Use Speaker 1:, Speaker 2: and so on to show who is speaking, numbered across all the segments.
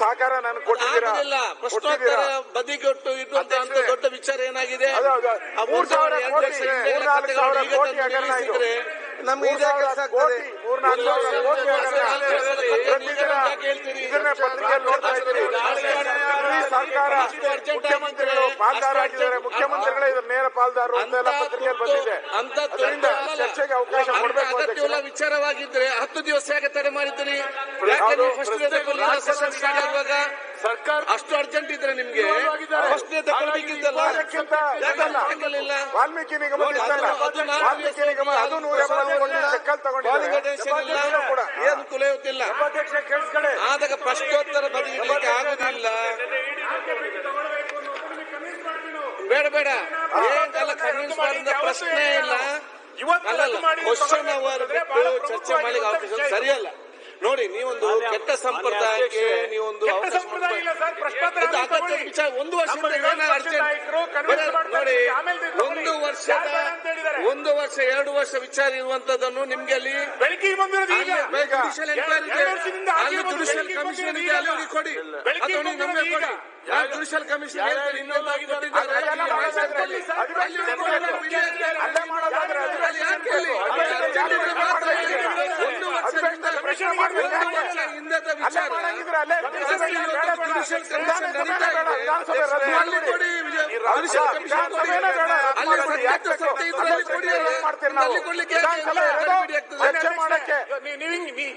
Speaker 1: ಸಹಕಾರ ನಾನು ಕೊಟ್ಟಿದ್ದೀರಾ?
Speaker 2: ಪ್ರಶ್ನೋತ್ತರ ಬದಿಗೊಟ್ಟು
Speaker 1: ಅಧ್ಯಕ್ಷರೇ.
Speaker 2: ದೊಡ್ಡ ವಿಚಾರ ಏನಾಗಿದೆ?
Speaker 1: ಮೂರ್ ಸಾವಿರ ಕೋಟಿ, ಹಗರಣ
Speaker 2: ನಮ್ಗೆ ಇದೇ ಕೆಲಸ
Speaker 1: ಸಾವಿರ ಹಗರಣ. ಇದನ್ನ ಪತ್ರಿಕೆಯಲ್ಲಿ ನೋಡ್ತಾ ಇದ್ದೀರಿ. ಸರ್ಕಾರ ಮುಖ್ಯಮಂತ್ರಿಗಳು ಪಾಲ್ದಾರಾಗಿದ್ದಾರೆ. ಮುಖ್ಯಮಂತ್ರಿಗಳೇ ಇದ್ರ ನೇರ ಪಾಲ್ದಾರರು
Speaker 2: ಅಂತ
Speaker 1: ಪತ್ರಿಕೆಯಲ್ಲಿ ಬಂದಿದೆ. ಅದರಿಂದ ಚರ್ಚೆಗೆ ಅವಕಾಶ ಕೊಡಬೇಕು.
Speaker 2: ವಿಚಾರವಾಗಿದ್ರೆ ಹತ್ತು ದಿವಸ ಯಾಕೆ ತಡೆ ಮಾಡಿದ್ದೀರಿ? ಆಗುವಾಗ
Speaker 1: ಸರ್ಕಾರ
Speaker 2: ಅಷ್ಟು ಅರ್ಜೆಂಟ್ ಇದ್ರೆ ನಿಮ್ಗೆ ಪ್ರಶ್ನೆ ತಗೊಳ್ಬೇಕಿದ್ದಲ್ಲ
Speaker 1: ವಾಲ್ಮೀಕಿ ನಿಗಮ ವಾಲ್ಮೀಕಿ ನಿಗಮ ಅದು ನೂರ
Speaker 2: ಏನು
Speaker 1: ಕೇಳಿಸ್ಕೊಳ್ಳಿ.
Speaker 2: ಆದಾಗ ಪ್ರಶ್ನೋತ್ತರ ಬದಿಗಿಡ್ಲಿಕ್ಕೆ ಆಗುದಿಲ್ಲ. ಬೇಡ ಬೇಡ. ಏನಲ್ಲ ಕನ್ವಿನ್ಸ್ ಮಾಡಿದ ಪ್ರಶ್ನೆ ಇಲ್ಲ. ಇವತ್ತು ಕ್ವಶನ್ ಅವರ್ ಚರ್ಚೆ ಮಾಡ್ಲಿಕ್ಕೆ ಅವಕಾಶ ಸರಿಯಲ್ಲ. ನೋಡಿ ನೀವೊಂದು ಕೆಟ್ಟ ಸಂಪ್ರದಾಯಕ್ಕೆ ನೀವೊಂದು
Speaker 3: ಸಂಪ್ರದಾಯ ಇಲ್ಲ ಸರ್, ಪ್ರಶ್ನೋತ್ತರ
Speaker 2: ವಿಚಾರ ಒಂದು
Speaker 3: ವರ್ಷ.
Speaker 2: ನೋಡಿ. ಒಂದು ವರ್ಷದ? ಒಂದು ವರ್ಷ ಎರಡು ವರ್ಷ ವಿಚಾರ ಇರುವಂತದ್ದನ್ನು ನಿಮ್ಗೆ ಅಲ್ಲಿ
Speaker 3: ಬೆಳಕಿಗೆ ಬಂದಿರೋದು ಈಗ
Speaker 2: ಜುಡಿಷಿಯಲ್ ಎಂಕ್ವೈರಿ ಇದೆ. ಅಲ್ಲಿ ಜುಡಿಷಿಯಲ್ ಕಮಿಷನ್ ಇದೆ ಅಲ್ಲಿ
Speaker 3: ಈಗ.
Speaker 2: ಕೊಡಿ ನಮಗೆ. ಜುಡಿಷಿಯಲ್ ಕಮಿಷನ್ ಇನ್ನೊಂದಾಗಿ ಕೊಟ್ಟಿದ್ದಾರೆ
Speaker 1: ಅಲ್ಲಿ
Speaker 2: ಯಾಕೆ
Speaker 1: ಮಾಡಕ್ಕೆ.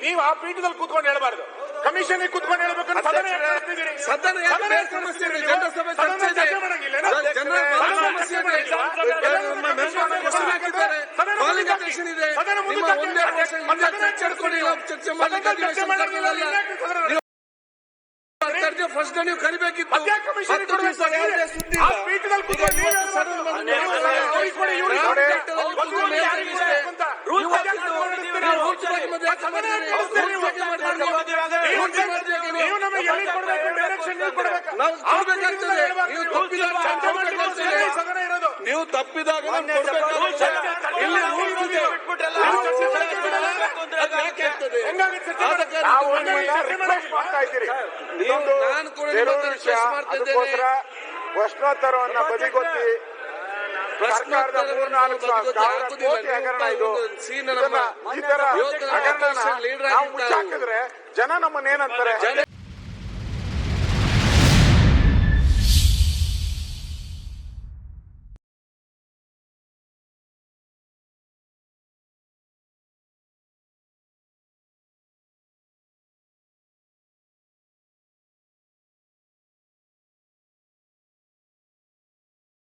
Speaker 3: ನೀವು- ಆ ಪೀಠದಲ್ಲಿ ಕೂತ್ಕೊಂಡು ಹೇಳಬಾರ್ದು. ಕಮಿಷನ್ ಕೂತ್ಕೊಂಡು ಹೇಳ್ಬೇಕು ಸದನ
Speaker 2: ಕರೆದಿಲ್ಲ. ಇದೆ ನೀವು ಚರ್ಚೆ ಫಸ್ಟ್ ನೀವು ಕರಿಬೇಕಿತ್ತು
Speaker 3: ಮಾಡಿ. ಇವ್ರಿಗೆ
Speaker 2: ನಾವು. ನೀವು ನೀವು ತಪ್ಪಿದಾಗ
Speaker 1: ಪ್ರಶ್ನೋತ್ತರವನ್ನ ಬದಿಗೊತ್ತಿ ಸರ್ಕಾರದ ಮೂರ್ನಾಲ್ಕು ಕೋಟಿ ಹಗರಣ ಇದು ಈ ತರ ನಾವು. ಮುಚ್ಚಾಕಿದ್ರೆ ಜನ ನಮ್ಮನ್ನೇನಂತಾರೆ